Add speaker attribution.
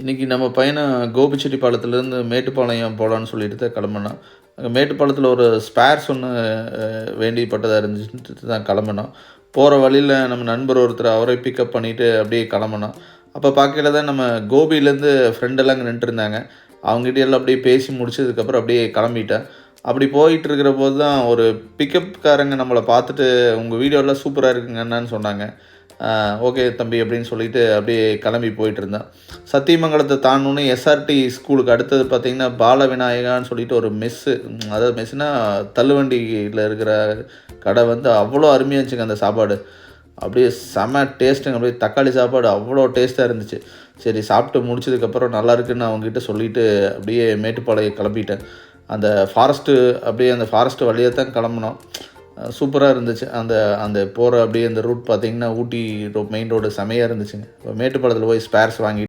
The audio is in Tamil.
Speaker 1: இன்றைக்கி நம்ம பையனை கோபிச்செட்டிப்பாளையத்துலேருந்து மேட்டுப்பாளையம் போகலான்னு சொல்லிட்டு தான் கிளம்புனோம். அங்கே மேட்டுப்பாளையத்தில் ஒரு ஸ்பேர்ஸ் ஒன்று வேண்டிப்பட்டதாக இருந்துச்சுட்டு தான் கிளம்புனோம். போகிற வழியில் நம்ம நண்பர் ஒருத்தர் அவரை பிக்கப் பண்ணிவிட்டு அப்படியே கிளம்புனோம். அப்போ பார்க்கையில தான் நம்ம கோபியிலேருந்து ஃப்ரெண்டெல்லாம் அங்கே நின்றுருந்தாங்க அவங்ககிட்ட எல்லாம் அப்படியே பேசி முடிச்சதுக்கப்புறம் அப்படியே கிளம்பிட்டேன். அப்படி போயிட்டு இருக்கிற போது தான் ஒரு பிக்கப்காரங்க நம்மளை பார்த்துட்டு உங்கள் வீடியோலாம் சூப்பராக இருக்குங்க என்னன்னு சொன்னாங்க. ஓகே தம்பி அப்படின்னு சொல்லிட்டு அப்படியே கிளம்பி போயிட்டு இருந்தேன் சத்தியமங்கலத்தை தாண்டோன்னு எஸ்ஆர்டி ஸ்கூலுக்கு அடுத்தது பார்த்திங்கன்னா பால விநாயகான்னு சொல்லிட்டு ஒரு மெஸ்ஸு அதாவது மெஸ்ஸுனா தள்ளுவண்டியில் இருக்கிற கடை வந்து அவ்வளோ அருமையாக இருந்துச்சுங்க அந்த சாப்பாடு. அப்படியே செம டேஸ்ட்டுங்க அப்படியே தக்காளி சாப்பாடு அவ்வளோ டேஸ்ட்டாக இருந்துச்சு. சரி சாப்பிட்டு முடிச்சதுக்கப்புறம் நல்லா இருக்குன்னு அவங்ககிட்ட சொல்லிவிட்டு அப்படியே மேட்டுப்பாளையம் கிளம்பிட்டேன். அந்த ஃபாரஸ்ட்டு அப்படியே அந்த ஃபாரஸ்ட்டு வழியாக தான் கிளம்புனோம். சூப்பராக இருந்துச்சு. அந்த அந்த போகிற அப்படியே அந்த ரூட் பார்த்தீங்கன்னா ஊட்டி மெயின் ரோடு செமையாக இருந்துச்சுங்க. இப்போ மேட்டுப்பாளையத்தில் போய் ஸ்பேர்ஸ் வாங்கி